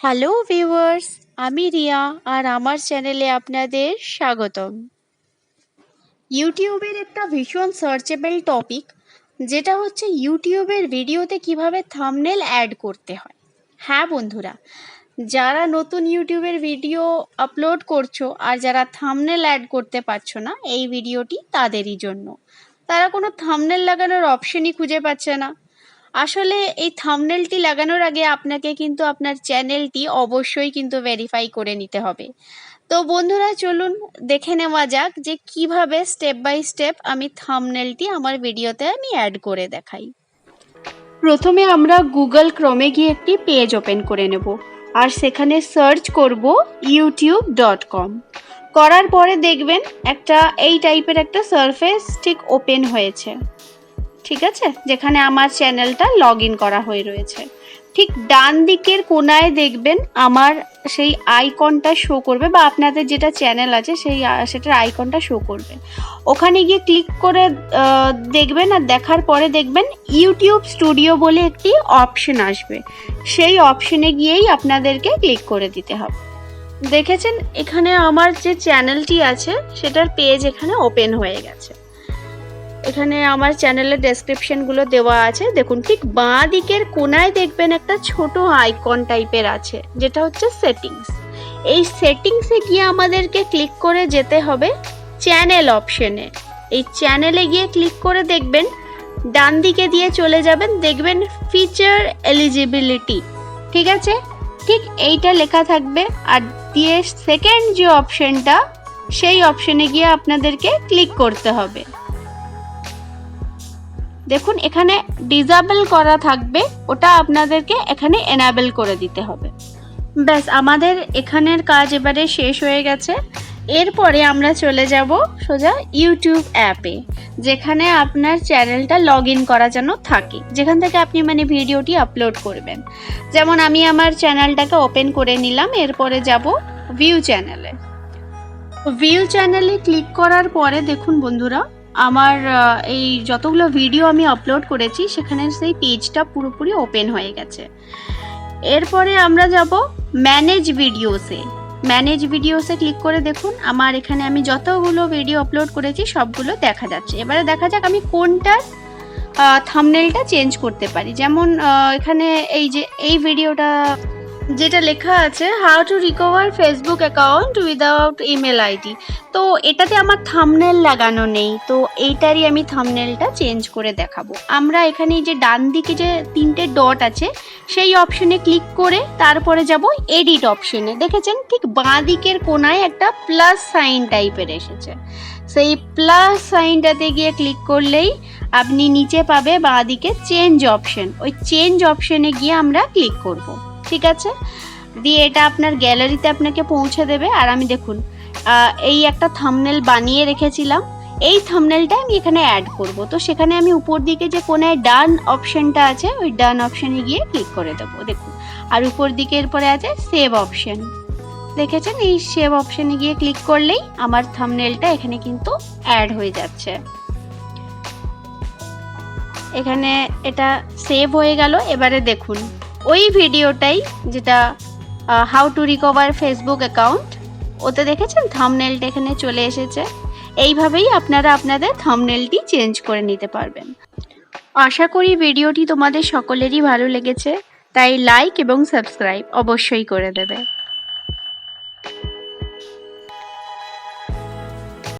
Hello viewers আমি রিয়া আর আমার চ্যানেলে আপনাদের স্বাগতম। ইউটিউবের একটা ভীষণ সার্চেবল টপিক যেটা হচ্ছে ইউটিউবের ভিডিওতে কীভাবে থামনেল অ্যাড করতে হয়। হ্যাঁ বন্ধুরা, যারা নতুন ইউটিউবের ভিডিও আপলোড করছ আর যারা থামনেল অ্যাড করতে পারছ না, এই ভিডিওটি তাদেরই জন্য। তারা কোনো থামনেল লাগানোর অপশনই খুঁজে পাচ্ছে না। আসলে এই থাম্বনেলটি লাগানোর আগে আপনাকে কিন্তু আপনার চ্যানেলটি অবশ্যই কিন্তু ভেরিফাই করে নিতে হবে। তো বন্ধুরা, চলুন দেখে নেওয়া যাক যে কীভাবে স্টেপ বাই স্টেপ আমি থাম্বনেলটি আমার ভিডিওতে আমি অ্যাড করে দেখাই। প্রথমে আমরা গুগল ক্রমে গিয়ে একটি পেজ ওপেন করে নেব আর সেখানে সার্চ করব ইউটিউব ডট কম করার পরে দেখবেন একটা, এই টাইপের একটা সারফেস ঠিক ওপেন হয়েছে। ঠিক আছে? যেখানে আমার চ্যানেলটা লগ ইন করা হয়ে রয়েছে। ঠিক ডান দিকের কোনায় দেখবেন আমার সেই আইকনটা শো করবে বা আপনাদের যেটা চ্যানেল আছে সেই সেটার আইকনটা শো করবে। ওখানে গিয়ে ক্লিক করে দেখবেন আর দেখার পরে দেখবেন ইউটিউব স্টুডিও বলে একটি অপশন আসবে। সেই অপশনে গিয়েই আপনাদেরকে ক্লিক করে দিতে হবে। দেখেছেন? এখানে আমার যে চ্যানেলটি আছে, সেটার পেজ এখানে ওপেন হয়ে গেছে। এখানে আমার চ্যানেলের ডেসক্রিপশনগুলো দেওয়া আছে। দেখুন, ঠিক বাঁ দিকের কোনায় দেখবেন একটা ছোট আইকন টাইপের আছে, যেটা হচ্ছে সেটিংস এই সেটিংসে গিয়ে আমাদেরকে ক্লিক করে যেতে হবে চ্যানেল অপশনে এই চ্যানেলে গিয়ে ক্লিক করে দেখবেন, ডান দিকে দিয়ে চলে যাবেন, দেখবেন ফিচার এলিজিবিলিটি ঠিক আছে? ঠিক এইটা লেখা থাকবে, আর দিয়ে সেকেন্ড যে অপশনটা সেই অপশনে গিয়ে আপনাদেরকে ক্লিক করতে হবে। দেখুন, এখানে ডিজাবেল করা থাকবে, ওটা আপনাদেরকে এখানে এনাবেল করে দিতে হবে। ব্যাস, আমাদের এখানের কাজ এবারে শেষ হয়ে গেছে। এরপরে আমরা চলে যাব সোজা ইউটিউব অ্যাপে, যেখানে আপনার চ্যানেলটা লগ ইন করা যেন থাকে, যেখান থেকে আপনি মানে ভিডিওটি আপলোড করবেন। যেমন আমি আমার চ্যানেলটাকে ওপেন করে নিলাম, এরপরে যাব ভিউ চ্যানেলে ভিউ চ্যানেলে ক্লিক করার পরে দেখুন বন্ধুরা আমার এই যতগুলো ভিডিও আমি আপলোড করেছি, সেখানে সেই পেজটা পুরোপুরি ওপেন হয়ে গেছে। এরপরে আমরা যাব ম্যানেজ ভিডিওসে ম্যানেজ ভিডিওসে ক্লিক করে দেখুন, আমার এখানে আমি যতগুলো ভিডিও আপলোড করেছি, সবগুলো দেখা যাচ্ছে। এবারে দেখা যাক আমি কোনটার থামনেলটা চেঞ্জ করতে পারি। যেমন এখানে এই যে, এই ভিডিওটা যেটা লেখা আছে how to recover Facebook account without email ID তো এটাতে আমার থামনেল লাগানো নেই, তো এইটারই আমি থামনেলটা চেঞ্জ করে দেখাবো। আমরা এখানে যে ডান দিকে যে তিনটে ডট আছে, সেই অপশনে ক্লিক করে তারপরে যাব এডিট অপশনে দেখেছেন? ঠিক বাঁ দিকের কোনায় একটা প্লাস সাইন টাইপের এসেছে। সেই প্লাস সাইনটাতে গিয়ে ক্লিক করলেই আপনি নিচে পাবে বাঁ দিকে চেঞ্জ অপশন ওই চেঞ্জ অপশনে গিয়ে আমরা ক্লিক করব। ঠিক আছে? দিয়ে এটা আপনার গ্যালারিতে আপনাকে পৌঁছে দেবে। আর আমি দেখুন এই একটা থামনেল বানিয়ে রেখেছিলাম। এই থামনেলটা আমি এখানে অ্যাড করব। তো সেখানে আমি উপর দিকে যে কোনায় ডান অপশনটা আছে, ওই ডান অপশনে গিয়ে ক্লিক করে দেবো। দেখুন, আর উপর দিকে এরপরে আছে সেভ অপশন দেখেছেন? এই সেভ অপশনে গিয়ে ক্লিক করলেই আমার থামনেলটা এখানে কিন্তু অ্যাড হয়ে যাচ্ছে। এখানে এটা সেভ হয়ে গেল। এবারে দেখুন ওই ভিডিওটাই যেটা how to recover Facebook account ওতে দেখেছেন? থামনেলটা এখানে চলে এসেছে। এইভাবেই আপনারা আপনাদের থামনেলটি চেঞ্জ করে নিতে পারবেন। আশা করি ভিডিওটি তোমাদের সকলেরই ভালো লেগেছে, তাই লাইক এবং সাবস্ক্রাইব অবশ্যই করে দেবে।